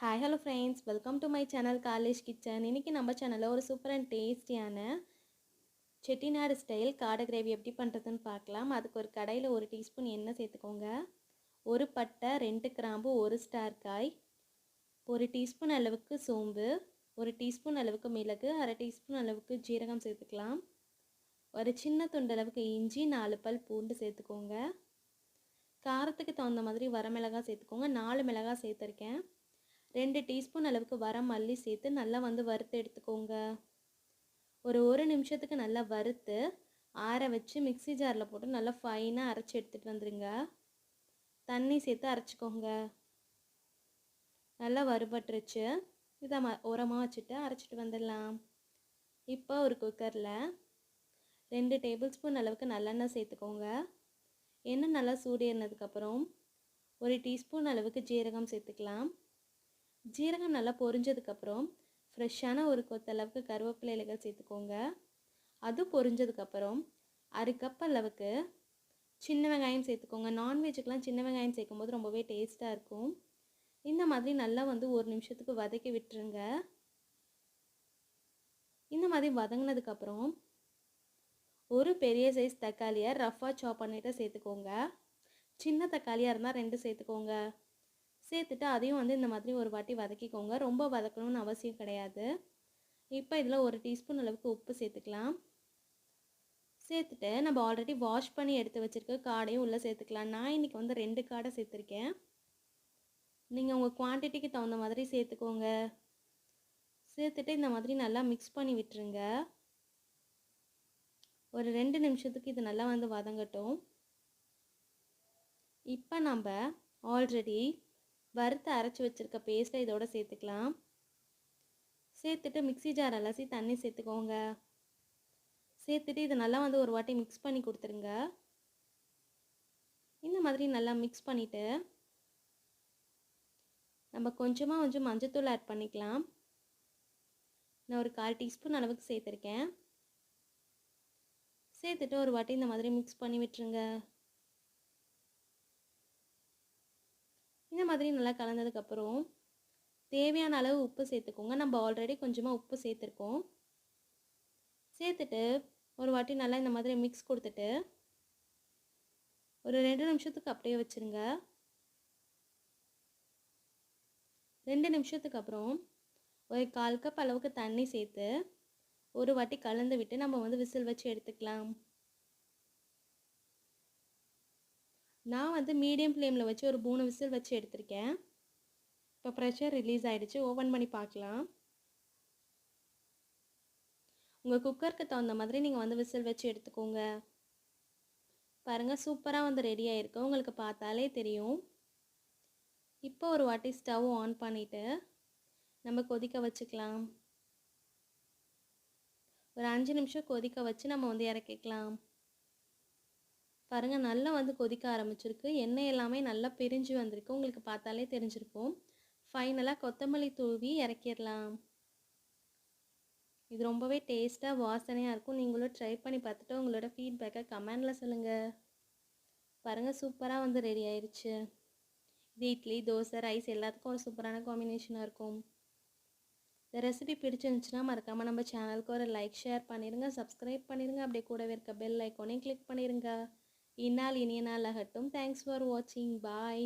Hi hello friends welcome to my channel college kitchen இன்றைக்கி நம்ம சேனலில் ஒரு சூப்பர் அண்ட் டேஸ்டியான செட்டிநாடு ஸ்டைல் காடை கிரேவி எப்படி பண்ணுறதுன்னு பார்க்கலாம். அதுக்கு ஒரு கடையில் ஒரு டீஸ்பூன் எண்ணெய் சேர்த்துக்கோங்க. ஒரு பட்டை ரெண்டு கிராம்பு ஒரு ஸ்டார் காய் ஒரு டீஸ்பூன் அளவுக்கு சோம்பு ஒரு டீஸ்பூன் அளவுக்கு மிளகு அரை டீஸ்பூன் அளவுக்கு ஜீரகம் சேர்த்துக்கலாம். ஒரு சின்ன துண்டு அளவுக்கு இஞ்சி நாலு பல் பூண்டு சேர்த்துக்கோங்க. காரத்துக்கு தகுந்த மாதிரி வரமிளகாய் சேர்த்துக்கோங்க. நாலு மிளகாய் சேர்த்துருக்கேன். ரெண்டு டீஸ்பூன் அளவுக்கு வர மல்லி சேர்த்து நல்லா வந்து வறுத்து எடுத்துக்கோங்க. ஒரு ஒரு நிமிஷத்துக்கு நல்லா வறுத்து ஆற வச்சு மிக்சி ஜாரில் போட்டு நல்லா ஃபைனாக அரைச்சி எடுத்துகிட்டு வந்துடுங்க தண்ணி சேர்த்து அரைச்சிக்கோங்க. நல்லா வறுபட்டுருச்சு. இதை ம உரமாக வச்சுட்டு அரைச்சிட்டு வந்துடலாம். இப்போ ஒரு குக்கரில் ரெண்டு டேபிள் ஸ்பூன் அளவுக்கு நல்லெண்ணெய் சேர்த்துக்கோங்க. எண்ணெய் நல்லா சூடேறினதுக்கப்புறம் ஒரு டீஸ்பூன் அளவுக்கு ஜீரகம் சேர்த்துக்கலாம். ஜீரகம் நல்லா பொரிஞ்சதுக்கப்புறம் ஃப்ரெஷ்ஷான ஒரு கொத்தளவுக்கு கருவேப்பிலை இலைகள் சேர்த்துக்கோங்க. அது பொரிஞ்சதுக்கப்புறம் அரை கப் அளவுக்கு சின்ன வெங்காயம் சேர்த்துக்கோங்க. நான்வெஜ்ஜுக்கெலாம் சின்ன வெங்காயம் சேர்க்கும்போது ரொம்பவே டேஸ்ட்டாக இருக்கும். இந்த மாதிரி நல்லா வந்து ஒரு நிமிஷத்துக்கு வதக்கி விட்டுருங்க. இந்த மாதிரி வதங்கினதுக்கப்புறம் ஒரு பெரிய சைஸ் தக்காளியை ரஃப்பாக சாப் பண்ணிவிட்டு சேர்த்துக்கோங்க. சின்ன தக்காளியாக இருந்தால் ரெண்டு சேர்த்துக்கோங்க. சேர்த்துட்டு அதையும் வந்து இந்த மாதிரி ஒரு வாட்டி வதக்கிக்கோங்க. ரொம்ப வதக்கணும்னு அவசியம் கிடையாது. இப்போ இதில் ஒரு டீஸ்பூன் அளவுக்கு உப்பு சேர்த்துக்கலாம். சேர்த்துட்டு நம்ம ஆல்ரெடி வாஷ் பண்ணி எடுத்து வச்சுருக்க காடையும் உள்ளே சேர்த்துக்கலாம். நான் இன்றைக்கி வந்து ரெண்டு காடை சேர்த்துருக்கேன். நீங்கள் உங்கள் குவான்டிட்டிக்கு தகுந்த மாதிரி சேர்த்துக்கோங்க. சேர்த்துட்டு இந்த மாதிரி நல்லா மிக்ஸ் பண்ணி விட்டுருங்க. ஒரு ரெண்டு நிமிஷத்துக்கு இது நல்லா வந்து வதங்கட்டும். இப்போ நம்ம ஆல்ரெடி வறுத்து அரைச்சி வச்சுருக்க பேஸ்ட்டை இதோட சேர்த்துக்கலாம். சேர்த்துட்டு மிக்சி ஜார் அலசி தண்ணி சேர்த்துக்கோங்க. சேர்த்துட்டு இதை நல்லா வந்து ஒரு வாட்டி மிக்ஸ் பண்ணி கொடுத்துருங்க. இந்த மாதிரி நல்லா மிக்ஸ் பண்ணிவிட்டு நம்ம கொஞ்சமாக கொஞ்சம் மஞ்சத்தூள் ஆட் பண்ணிக்கலாம். நான் ஒரு கால் டீஸ்பூன் அளவுக்கு சேர்த்துருக்கேன். சேர்த்துட்டு ஒரு வாட்டி இந்த மாதிரி மிக்ஸ் பண்ணி விட்டுருங்க. மாதிரி நல்லா கலந்ததுக்கப்புறம் தேவையான அளவு உப்பு சேர்த்துக்கோங்க. நம்ம ஆல்ரெடி கொஞ்சமாக உப்பு சேர்த்துருக்கோம். சேர்த்துட்டு ஒரு வாட்டி நல்லா இந்த மாதிரி மிக்ஸ் கொடுத்துட்டு ஒரு ரெண்டு நிமிஷத்துக்கு அப்படியே வச்சுருங்க. ரெண்டு நிமிஷத்துக்கு அப்புறம் ஒரு கால் கப் அளவுக்கு தண்ணி சேர்த்து ஒரு வாட்டி கலந்து விட்டு நம்ம வந்து விசில் வச்சு எடுத்துக்கலாம். நான் வந்து மீடியம் ஃப்ளேமில் வச்சு ஒரு மூணு விசில் வச்சு எடுத்திருக்கேன். இப்போ ப்ரெஷர் ரிலீஸ் ஆகிடுச்சு ஓப்பன் பண்ணி பார்க்கலாம். உங்கள் குக்கருக்கு தகுந்த மாதிரி நீங்கள் வந்து விசில் வச்சு எடுத்துக்கோங்க. பாருங்கள் சூப்பராக வந்து ரெடி ஆகிருக்கு உங்களுக்கு பார்த்தாலே தெரியும். இப்போ ஒரு வாட்டி ஸ்டவ் ஆன் பண்ணிவிட்டு நம்ம கொதிக்க வச்சுக்கலாம். ஒரு அஞ்சு நிமிஷம் கொதிக்க வச்சு நம்ம வந்து இறக்கிக்கலாம். பாருங்கள் நல்லா வந்து கொதிக்க ஆரம்பிச்சிருக்கு. எண்ணெய் எல்லாமே நல்லா பிரிஞ்சு வந்திருக்கு. உங்களுக்கு பார்த்தாலே தெரிஞ்சிருக்கும். ஃபைனலாக கொத்தமல்லி தூவி இறக்கிடலாம். இது ரொம்பவே டேஸ்ட்டாக வாசனையாக இருக்கும். நீங்களும் ட்ரை பண்ணி பார்த்துட்டு உங்களோட ஃபீட்பேக்கை கமெண்டில் சொல்லுங்கள் பாருங்கள் சூப்பராக வந்து ரெடி ஆயிடுச்சு இது இட்லி தோசை ரைஸ் எல்லாத்துக்கும் ஒரு சூப்பரான காம்பினேஷனாக இருக்கும். இந்த ரெசிபி பிடிச்சிருந்துச்சுன்னா மறக்காமல் நம்ம சேனலுக்கு ஒரு லைக் ஷேர் பண்ணிடுங்க சப்ஸ்கிரைப் பண்ணிடுங்க அப்படியே கூடவே இருக்க பெல் ஐக்கோனையும் கிளிக் பண்ணிடுங்க இந்நாள் இனிய நாள் ஆகட்டும். தேங்க்ஸ் ஃபார் வாட்சிங் பாய்